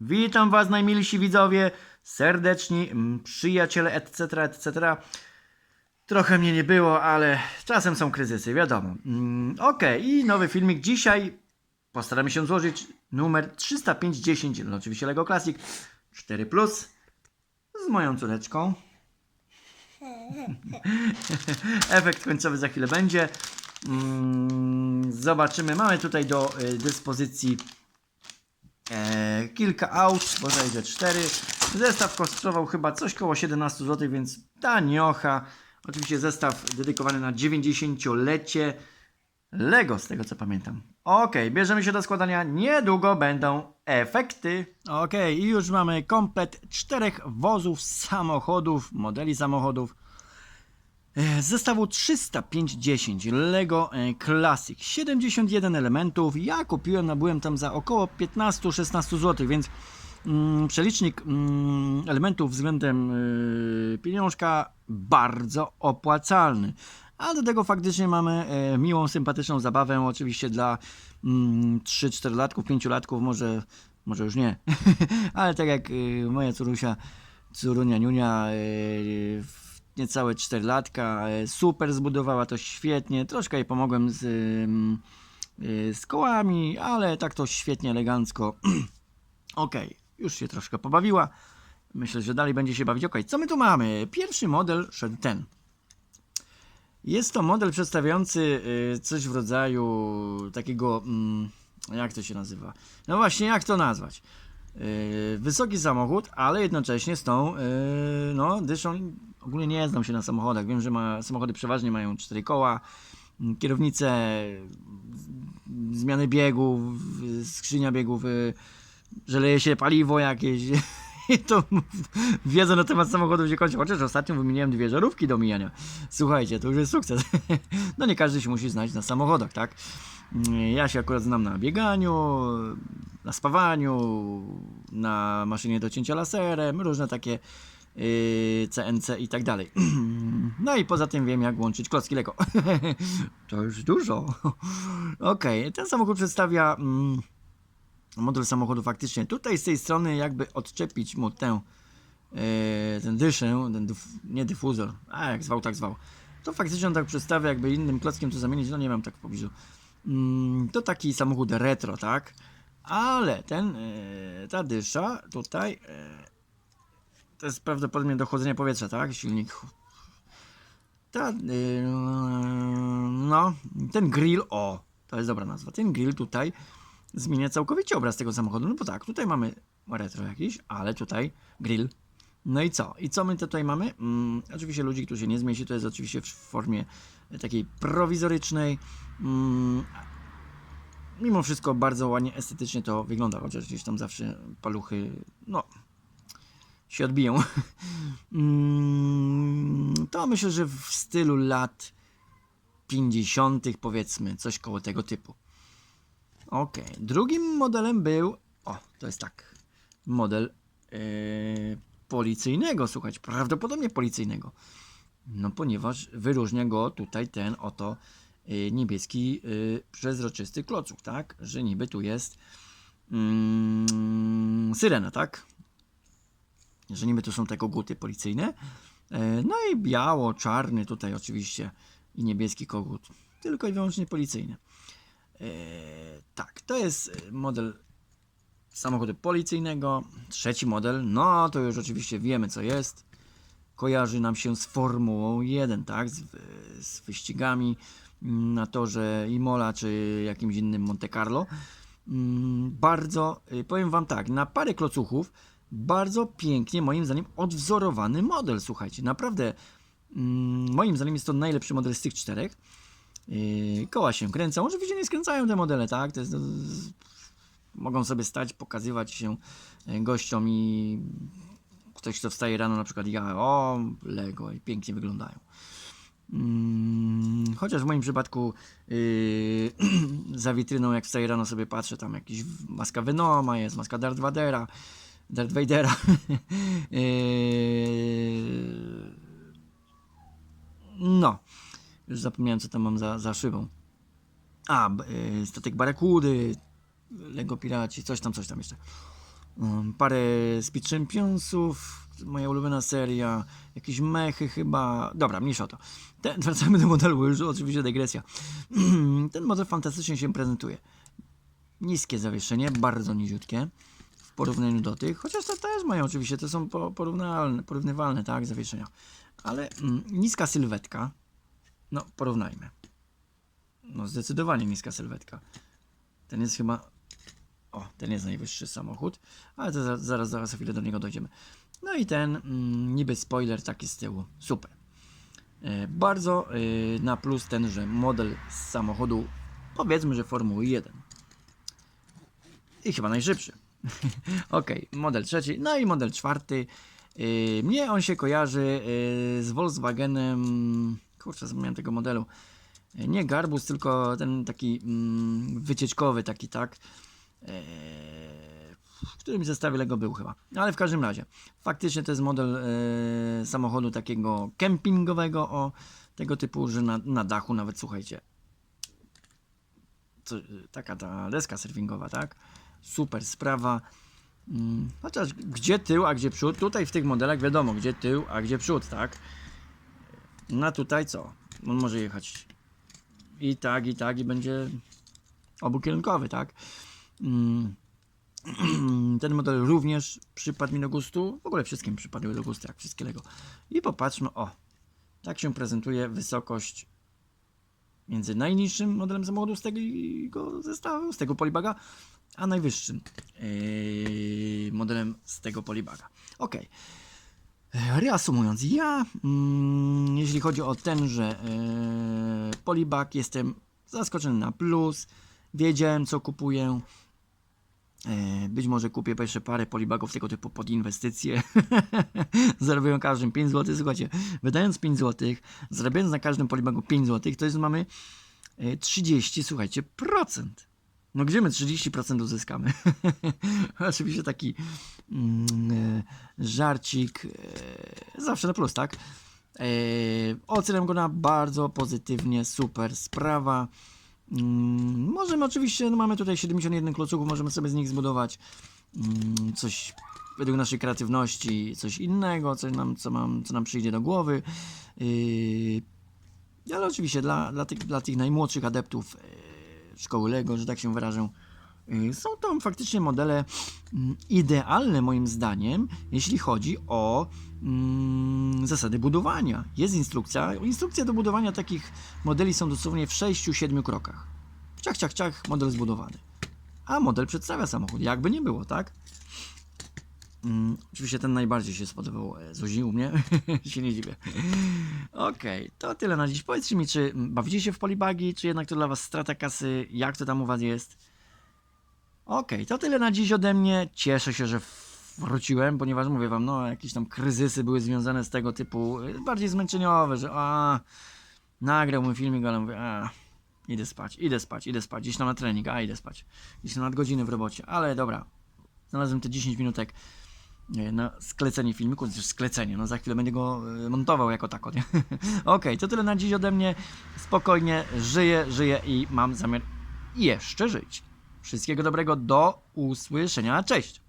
Witam Was, najmilsi widzowie, serdeczni przyjaciele, etc., etc. Trochę mnie nie było, ale czasem są kryzysy, wiadomo. Mm, Okej, i nowy filmik. Dzisiaj postaramy się złożyć numer 30510, no oczywiście Lego Classic 4 Plus z moją córeczką. Efekt końcowy za chwilę będzie. Mm, Zobaczymy. Mamy tutaj do y, dyspozycji e, kilka aut, bodajże cztery. Zestaw kosztował chyba coś koło 17 zł, więc taniocha. Oczywiście zestaw dedykowany na 90-lecie Lego, z tego co pamiętam. Ok, bierzemy się do składania. Niedługo będą efekty. Ok, i już mamy komplet czterech wozów, samochodów, modeli samochodów. E, zestawu 30510 Lego e, Classic 71 elementów. Ja kupiłem, nabyłem tam za około 15-16 zł, więc mm, przelicznik mm, elementów względem y, pieniążka bardzo opłacalny. A do tego faktycznie mamy miłą, sympatyczną zabawę, oczywiście dla mm, 3-4 latków, 5 latków, może, może już nie, ale tak jak y, moja córusia, córunia Niunia, y, niecałe 4 latka, e, super zbudowała to świetnie, troszkę jej pomogłem z, y, z kołami, ale tak to świetnie, elegancko. Okej, już się troszkę pobawiła. Myślę, że dalej będzie się bawić. Okej, co my tu mamy? Pierwszy model szedł ten. Jest to model przedstawiający y, coś w rodzaju takiego. mm, Jak to się nazywa? No właśnie, jak to nazwać? Wysoki samochód, ale jednocześnie z tą no, dyszą. Ogólnie nie znam się na samochodach. Wiem, że ma, samochody przeważnie mają cztery koła, kierownice, zmiany biegów, skrzynia biegów, y, że leje się paliwo jakieś. I to wiedza na temat samochodów się kończy. Chociaż ostatnio wymieniłem dwie żarówki do mijania. Słuchajcie, to już jest sukces. No nie każdy się musi znać na samochodach, tak? Ja się akurat znam na bieganiu, na spawaniu, na maszynie do cięcia laserem, różne takie CNC i tak dalej. No i poza tym wiem, jak łączyć klocki Lego. To już dużo. Okej, ten samochód przedstawia mm, model samochodu faktycznie. Tutaj z tej strony jakby odczepić mu tę, e, ten dyszę, ten dyf, nie dyfuzor, a jak zwał, tak zwał. To faktycznie on tak przedstawia, jakby innym klockiem to zamienić, no nie mam tak w pobliżu. Mm, to taki samochód retro, tak? Ale ten, e, ta dysza tutaj, to jest prawdopodobnie do chłodzenia powietrza, tak? Silnik. Ta, e, no, ten grill, o, to jest dobra nazwa. Ten grill tutaj zmienia całkowicie obraz tego samochodu. No bo tak, tutaj mamy retro jakiś, ale tutaj grill. No i co? I co my tutaj mamy? Mm, oczywiście ludzi, którzy nie zmieści, to jest oczywiście w formie takiej prowizorycznej. Mm, mimo wszystko bardzo ładnie estetycznie to wygląda, chociaż gdzieś tam zawsze paluchy, no, się odbiją. Mm, to myślę, że w stylu lat 50. powiedzmy, coś koło tego typu. Ok, drugim modelem był, o, to jest tak, model yy, policyjnego, słuchajcie, prawdopodobnie policyjnego. No, ponieważ wyróżnia go tutaj ten oto yy, niebieski yy, przezroczysty klocuch, tak? Że niby tu jest mm, syrena, tak? Że niby tu są te koguty policyjne. Yy, no i biało-czarny tutaj oczywiście i niebieski kogut. Tylko i wyłącznie policyjny. Eee, tak, to jest e, model samochodu policyjnego. Trzeci model, no to już oczywiście wiemy co jest. Kojarzy nam się z Formułą 1, tak? Z, z wyścigami mm, na torze Imola czy jakimś innym Monte Carlo. Mm, Bardzo, y, powiem Wam tak, na parę klocuchów bardzo pięknie, moim zdaniem, odwzorowany model. Słuchajcie, naprawdę, mm, moim zdaniem jest to najlepszy model z tych czterech. Yy, koła się kręcą. Oczywiście nie skręcają te modele, tak? To jest, to, z- mogą sobie stać, pokazywać się e, gościom i ktoś, kto wstaje rano, na przykład ja, o, Lego i pięknie wyglądają. Mm, chociaż w moim przypadku yy, za witryną, jak wstaję rano, sobie patrzę, tam jakiś maska Venoma jest, maska Darth Vadera, Darth Vadera. yy, no. Już zapomniałem, co tam mam za, za szybą. A, b- y, statek Barakudy, Lego Piraci, coś tam, coś tam jeszcze. um, parę Speed Championsów, moja ulubiona seria, jakieś mechy chyba. Dobra, mniejsza o to. Ten, wracamy do modelu, już oczywiście dygresja. Ten model fantastycznie się prezentuje. Niskie zawieszenie, bardzo niziutkie porównaniu do tych, chociaż te też mają oczywiście, to są po- porównalne, porównywalne, tak, zawieszenia. Ale mm, niska sylwetka, no porównajmy. No zdecydowanie niska sylwetka. Ten jest chyba, o, ten jest najwyższy samochód, ale to za, zaraz, zaraz za chwilę do niego dojdziemy. No i ten mm, niby spoiler taki z tyłu, super. E, Bardzo e, na plus ten, że model z samochodu, powiedzmy, że Formuły 1. I chyba najszybszy. ok, model trzeci, no i model czwarty. Yy, mnie on się kojarzy yy, z Volkswagenem. Kurczę, zapomniałem tego modelu. Yy, nie Garbus, tylko ten taki mm, wycieczkowy, taki tak. W którym zestawie Lego był chyba. Ale w każdym razie, faktycznie to jest model samochodu takiego kempingowego, o tego typu, że na, na dachu nawet słuchajcie. Co, taka ta deska surfingowa, tak? Super sprawa. Mm, Chociaż gdzie tył, a gdzie przód? Tutaj w tych modelach wiadomo, gdzie tył, a gdzie przód, tak? No tutaj co? On może jechać i tak, i tak, i będzie obukierunkowy, tak? Mm. Ten model również przypadł mi do gustu. W ogóle wszystkim przypadły do gustu, jak wszystkie Lego. I popatrzmy, o, tak się prezentuje wysokość między najniższym modelem samochodu z tego zestawu, z tego polibaga, a najwyższym yy, modelem z tego polibaga. Ok. E, Reasumując, ja, mm, jeśli chodzi o tenże yy, polibag, jestem zaskoczony na plus. Wiedziałem, co kupuję. E, Być może kupię jeszcze parę polibagów tego typu pod inwestycje. Zarabiają każdym 5 zł. Słuchajcie, wydając 5 zł, zarabiając na każdym polibagu 5 zł, to jest mamy e, 30, słuchajcie, procent. No gdzie my 30% uzyskamy? Oczywiście taki mm, e, żarcik, e, zawsze na plus, tak? E, oceniam go na bardzo pozytywnie, super sprawa. Mm, możemy oczywiście, no mamy tutaj 71 klocuchów, możemy sobie z nich zbudować mm, coś według naszej kreatywności, coś innego, coś nam, co, nam, co nam przyjdzie do głowy. Yy, ale oczywiście dla, dla, tych, dla tych najmłodszych adeptów yy, szkoły Lego, że tak się wyrażę, yy, są to faktycznie modele mm, idealne moim zdaniem, jeśli chodzi o mm, zasady budowania. Jest instrukcja. Instrukcje do budowania takich modeli są dosłownie w 6-7 krokach. Ciach, ciach, ciach, model zbudowany. A model przedstawia samochód, jakby nie było, tak? Mm, oczywiście ten najbardziej się spodobał e, Zuzi u mnie, się nie dziwię. Okej, to tyle na dziś. Powiedzcie mi, czy bawicie się w polibagi, czy jednak to dla was strata kasy, jak to tam u was jest? Okej, to tyle na dziś ode mnie. Cieszę się, że wróciłem, ponieważ mówię wam, no jakieś tam kryzysy były związane z tego typu, y, bardziej zmęczeniowe, że a nagrał mój filmik, ale mówię, a idę spać, idę spać, idę spać, gdzieś tam na trening, a idę spać, gdzieś tam nadgodziny w robocie, ale dobra, znalazłem te 10 minutek y, na sklecenie filmiku, znaczy sklecenie, no za chwilę będę go y, montował jako tako, nie? Okej, to tyle na dziś ode mnie, spokojnie, żyję, żyję i mam zamiar jeszcze żyć. Wszystkiego dobrego, do usłyszenia, cześć!